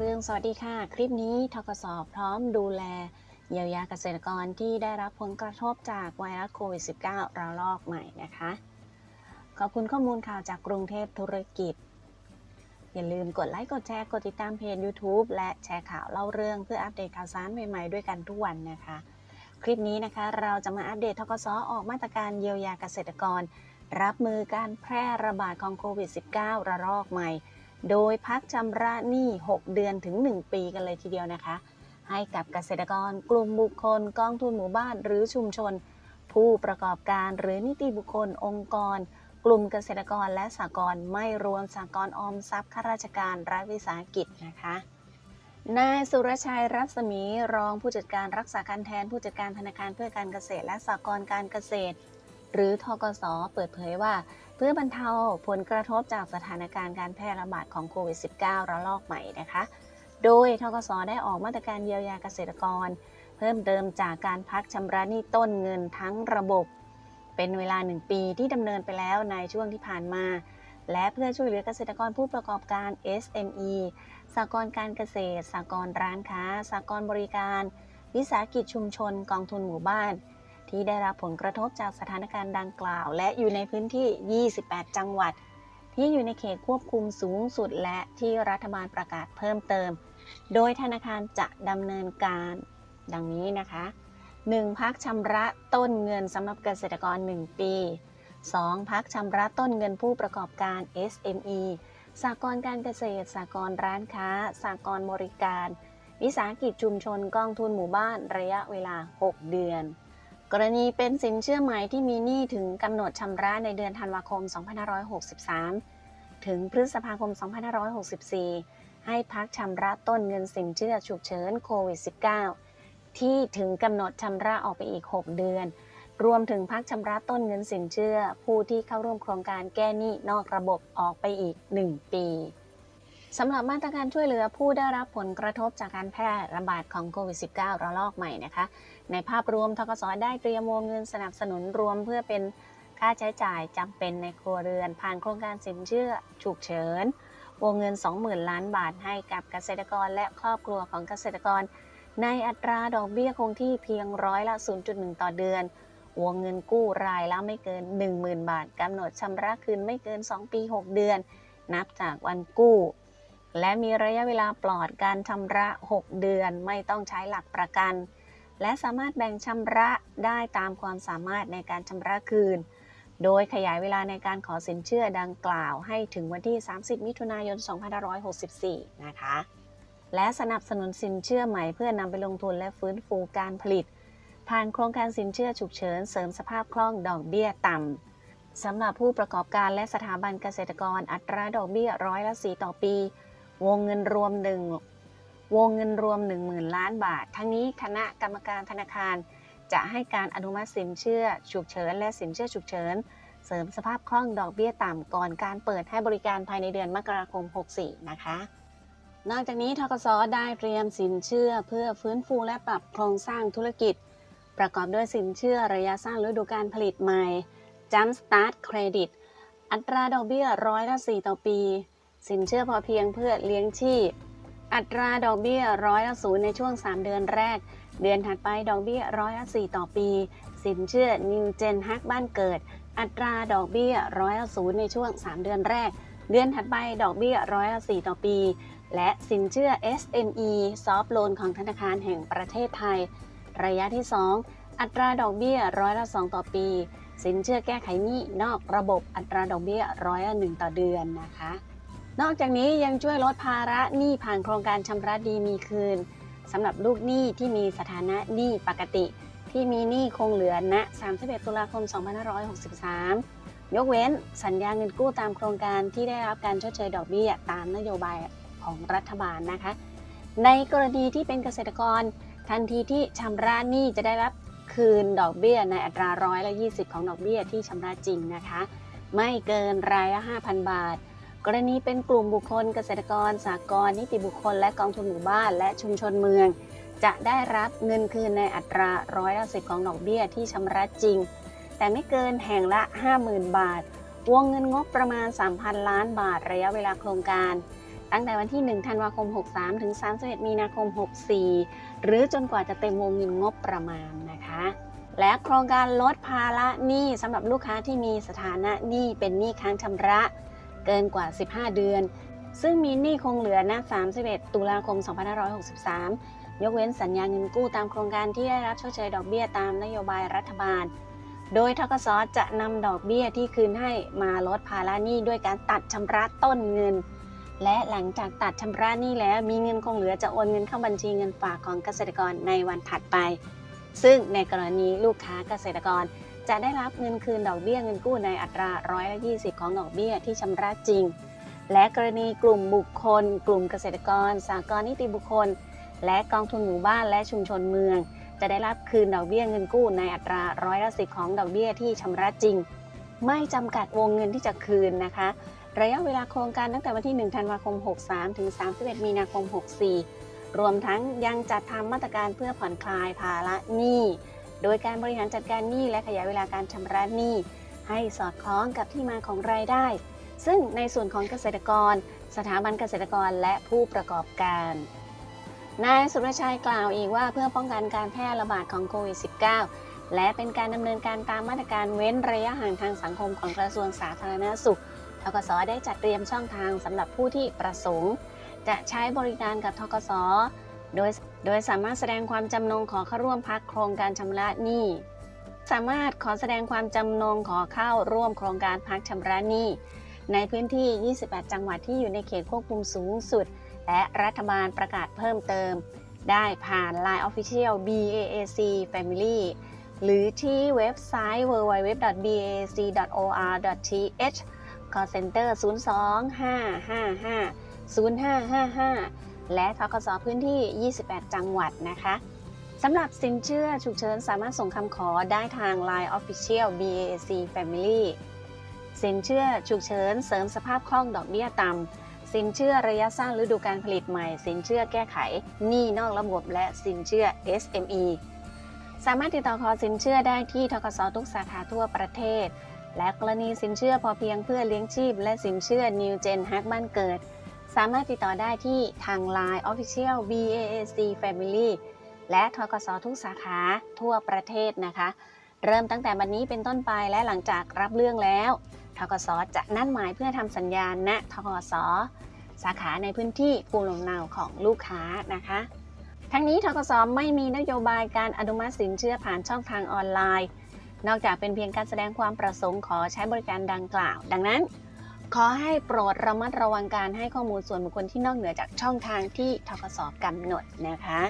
เรื่องสวัสดีค่ะ คลิปนี้ทกสพร้อมดูแล เยียวยาเกษตรกรที่ได้รับผลกระทบจากไวรัสโควิด -19 ระลอกใหม่นะคะ ขอบคุณข้อมูลข่าวจากกรุงเทพธุรกิจ อย่าลืมกดไลค์ กดแชร์ กดติดตามเพจ YouTube และแชร์ข่าวเล่าเรื่องเพื่ออัปเดตข่าวสารใหม่ๆด้วยกันทุกวันนะคะ คลิปนี้นะคะเราจะมาอัปเดตทกสออกมาตรการเยียวยาเกษตรกร รับมือการแพร่ระบาดของโควิด -19 ระลอกใหม่ โดยพักชำระหนี้ 6 เดือนถึง 1 ปีกันเลยทีเดียวนะคะ ให้กับเกษตรกร กลุ่มบุคคล กองทุนหมู่บ้านหรือชุมชน ผู้ประกอบการหรือนิติบุคคลองค์กร กลุ่มเกษตรกรและสหกรณ์ไม่รวมสหกรณ์ออมทรัพย์ข้าราชการรัฐวิสาหกิจนะคะนายสุรชัยรัศมีรองผู้จัดการรักษาการแทนผู้จัดการธนาคารเพื่อการเกษตรและสหกรณ์การเกษตร หรือทกสเปิดเผยว่า เพื่อบรรเทาผลกระทบจากสถานการณ์การแพร่ระบาดของโควิด -19 ระลอกใหม่นะคะ โดยทกสได้ออกมาตรการเยียวยาเกษตรกร เพิ่มเติมจากการพักชำระหนี้ต้นเงินทั้งระบบ เป็นเวลา 1 ปีที่ดำเนินไปแล้วในช่วงที่ผ่านมา และเพื่อช่วยเหลือเกษตรกรผู้ประกอบการ SME สหกรการเกษตรสหกรร้านค้าสหกรบริการ วิสาหกิจชุมชน กองทุนหมู่บ้าน ที่ได้รับผลกระทบจากสถานการณ์ดังกล่าว และอยู่ในพื้นที่ 28 จังหวัด ที่อยู่ในเขตควบคุมสูงสุดและที่รัฐบาลประกาศเพิ่มเติม โดยธนาคารจะดำเนินการ ดังนี้นะคะ 1. พักชำระต้นเงินสำหรับเกษตรกร 1 ปี 2. พักชำระต้นเงินผู้ประกอบการ SME สากลการเกษตร สากลร้านค้า สากลบริการ วิสาหกิจชุมชนกองทุนหมู่บ้านระยะเวลา 6 เดือน กรณีเป็นสินเชื่อใหม่ที่มีหนี้ถึงกำหนดชำระในเดือนธันวาคม 2563 ถึงพฤษภาคม 2564 ให้พักชำระต้นเงินสินเชื่อฉุกเฉินโควิด -19 ที่ถึงกำหนดชำระออกไปอีก 6 เดือน รวมถึงพักชำระต้นเงินสินเชื่อ ผู้ที่เข้าร่วมโครงการแก้หนี้นอกระบบออกไปอีก 1 ปี สำหรับมาตรการช่วยเหลือผู้ได้รับผลกระทบจากการแพร่ระบาดของโควิด -19 ระลอกใหม่นะคะ ในภาพรวมทกสได้เตรียมวงเงินสนับสนุนรวมเพื่อเป็นค่าใช้จ่ายจำเป็นในครัวเรือน ผ่านโครงการสินเชื่อฉุกเฉิน วงเงิน 20,000 ล้านบาทให้กับเกษตรกรและครอบครัวของเกษตรกร ในอัตราดอกเบี้ยคงที่เพียงร้อยละ 0.1 ต่อเดือน วงเงินกู้รายละไม่เกิน 10,000 บาทกำหนดชำระคืนไม่เกิน 2 ปี 6 เดือน นับจากวันกู้ และมีระยะเวลาปลอดการชำระ 6 เดือนไม่ต้องใช้หลักประกัน และสามารถแบ่งชำระได้ตามความสามารถในการชำระคืน โดยขยายเวลาในการขอสินเชื่อดังกล่าวให้ถึงวันที่ 30 มิถุนายน 2564 นะคะ และสนับสนุนสินเชื่อใหม่เพื่อนำไปลงทุนและฟื้นฟูการผลิต ผ่านโครงการสินเชื่อฉุกเฉินเสริมสภาพคล่องดอกเบี้ยต่ำสำหรับผู้ประกอบการและสถาบันเกษตรกรอัตราดอกเบี้ยร้อยละ 4 ต่อปี วงเงินรวมหนึ่งวงเงินรวม 10,000 ล้านบาท ทั้งนี้คณะกรรมการธนาคาร จะให้การอนุมัติสินเชื่อฉุกเฉิน และสินเชื่อฉุกเฉิน เสริมสภาพคล่องดอกเบี้ยต่ำก่อนการเปิดให้บริการภายในเดือนมกราคม 64 นะคะ นอกจากนี้ทกสได้เตรียมสินเชื่อเพื่อฟื้นฟูและปรับโครงสร้างธุรกิจ ประกอบด้วยสินเชื่อระยะสั้นฤดูการผลิตใหม่ Jump Start Credit อัตราดอกเบี้ยร้อยละ4ต่อปี สินเชื่อพอเพียงเพื่อเลี้ยงชีพ อัตราดอกเบี้ยร้อยละศูนย์ในช่วง 3 เดือนแรก เดือนถัดไปดอกเบี้ยร้อยละ4ต่อปี สินเชื่อ New Gen ฮักบ้านเกิด อัตราดอกเบี้ยร้อยละศูนย์ในช่วง 3 เดือนแรก เดือนถัดไปดอกเบี้ยร้อยละ4ต่อปี และสินเชื่อ SME Soft Loan ของธนาคารแห่งประเทศไทย ระยะที่ 2 อัตราดอกเบี้ยร้อยละ2ต่อปี สินเชื่อแก้ไขหนี้นอกระบบอัตราดอกเบี้ยร้อยละ1ต่อเดือนนะคะ นอกจากนี้ยังช่วยลดภาระหนี้ผ่านโครงการชำระดีมีคืนสำหรับลูกหนี้ที่มีสถานะหนี้ปกติ ที่มีหนี้คงเหลือณ 31 ตุลาคม 2563 ยกเว้นสัญญาเงินกู้ตามโครงการที่ได้รับการชดเชยดอกเบี้ยตามนโยบายของรัฐบาลนะคะ ในกรณีที่เป็นเกษตรกร ทันทีที่ชำระหนี้จะได้รับคืนดอกเบี้ยในอัตราร้อยละ 20 ของดอกเบี้ยที่ชำระจริงนะคะ ไม่เกินรายละ 5,000 บาท กรณีเป็นกลุ่มบุคคลเกษตรกรสากลนิติบุคคล และกองทุนหมู่บ้าน และชุมชนเมือง จะได้รับเงินคืนในอัตราร้อยละสิบของดอกเบี้ยที่ชำระจริง แต่ไม่เกินแห่งละ 50,000 บาท วงเงินงบประมาณ 3,000 ล้านบาทระยะเวลาโครงการ ตั้งแต่วันที่ 1 ธันวาคม 63 ถึง 31 มีนาคม 64 หรือจนกว่าจะเต็มวงเงินงบประมาณนะคะและโครงการลดภาระหนี้สำหรับลูกค้าที่มีสถานะหนี้เป็นหนี้ค้างชำระ เกินกว่า 15 เดือน ซึ่งมีหนี้คงเหลือณ 31 ตุลาคม 2563 ยกเว้นสัญญาเงินกู้ตามโครงการที่ได้รับชดเชยดอกเบี้ยตามนโยบายรัฐบาล โดยทกสจะนำดอกเบี้ยที่คืนให้มาลดภาระหนี้ด้วยการตัดชำระต้นเงิน และหลังจากตัดชำระหนี้แล้วมีเงินคงเหลือจะโอนเงินเข้าบัญชีเงินฝากของเกษตรกรในวันถัดไป ซึ่งในกรณีลูกค้าเกษตรกร จะได้รับเงินคืนดอกเบี้ยเงินกู้ในอัตราร้อยละ20 ของดอกเบี้ยที่ชำระจริง และกรณีกลุ่มบุคคล กลุ่มเกษตรกร สากลนิติบุคคล และกองทุนหมู่บ้านและชุมชนเมือง จะได้รับคืนดอกเบี้ยเงินกู้ในอัตราร้อยละสิของดอกเบี้ยที่ชำระจริง ไม่จำกัดวงเงินที่จะคืนนะคะ ระยะเวลาโครงการตั้งแต่วันที่ 1 ธันวาคม 63 ถึง 31 มีนาคม 64 รวมทั้งยังจัดทำมาตรการเพื่อผ่อนคลายภาระหนี้ โดยการบริหารจัดการหนี้และขยายเวลาการชำระหนี้ให้สอดคล้องกับที่มาของรายได้ ซึ่งในส่วนของเกษตรกร สถาบันเกษตรกรและผู้ประกอบการ นายสุรชัยกล่าวอีกว่าเพื่อป้องกันการแพร่ระบาดของโควิด -19 และเป็นการดำเนินการตามมาตรการเว้นระยะห่างทางสังคมของกระทรวงสาธารณสุขทกสได้จัดเตรียมช่องทางสำหรับผู้ที่ประสงค์ จะใช้บริการกับทกส โดยโดยสามารถแสดงความจำนงขอเข้าร่วมพักโครงการชำระหนี้ สามารถขอแสดงความจำนงขอเข้าร่วมโครงการพักชำระหนี้ ในพื้นที่ 28 จังหวัดที่อยู่ในเขตควบคุมสูงสุด และรัฐบาลประกาศเพิ่มเติม ได้ผ่าน Line Official BAAC Family หรือที่เว็บไซต์ www.bac.or.th call center 02-555-0555 และทกสพื้นที่ 28 จังหวัดนะคะสำหรับสินเชื่อฉุกเฉินสามารถส่งคำขอได้ทาง Line Official BAC Family สินเชื่อฉุกเฉินเสริมสภาพคล่องดอกเบี้ยต่ำ สินเชื่อระยะสั้นฤดูการผลิตใหม่ สินเชื่อแก้ไข หนี้นอกระบบและสินเชื่อ SME สามารถติดต่อขอสินเชื่อได้ที่ทกสทุกสาขาทั่วประเทศ และกรณีสินเชื่อพอเพียงเพื่อเลี้ยงชีพ และสินเชื่อ New Gen ฮักบ้านเกิด สามารถติดต่อได้ที่ทาง Line Official BAAC Family และทกสทุกสาขาทั่วประเทศนะคะ เริ่มตั้งแต่บันนี้เป็นต้นไปและหลังจากรับเรื่องแล้วทกสจะนัดหมายเพื่อทำสัญญาณณทกสสาขาในพื้นที่ภูมิลำเนาของลูกค้านะคะ ทั้งนี้ทกสไม่มีนโยบายการอนุมัติสินเชื่อผ่านช่องทางออนไลน์ นอกจากเป็นเพียงการแสดงความประสงค์ขอใช้บริการดังกล่าว ดังนั้น ขอให้โปรดระมัดระวังการให้ข้อมูลส่วนบุคคลที่นอกเหนือจากช่องทางที่ทกสกำหนดนะคะ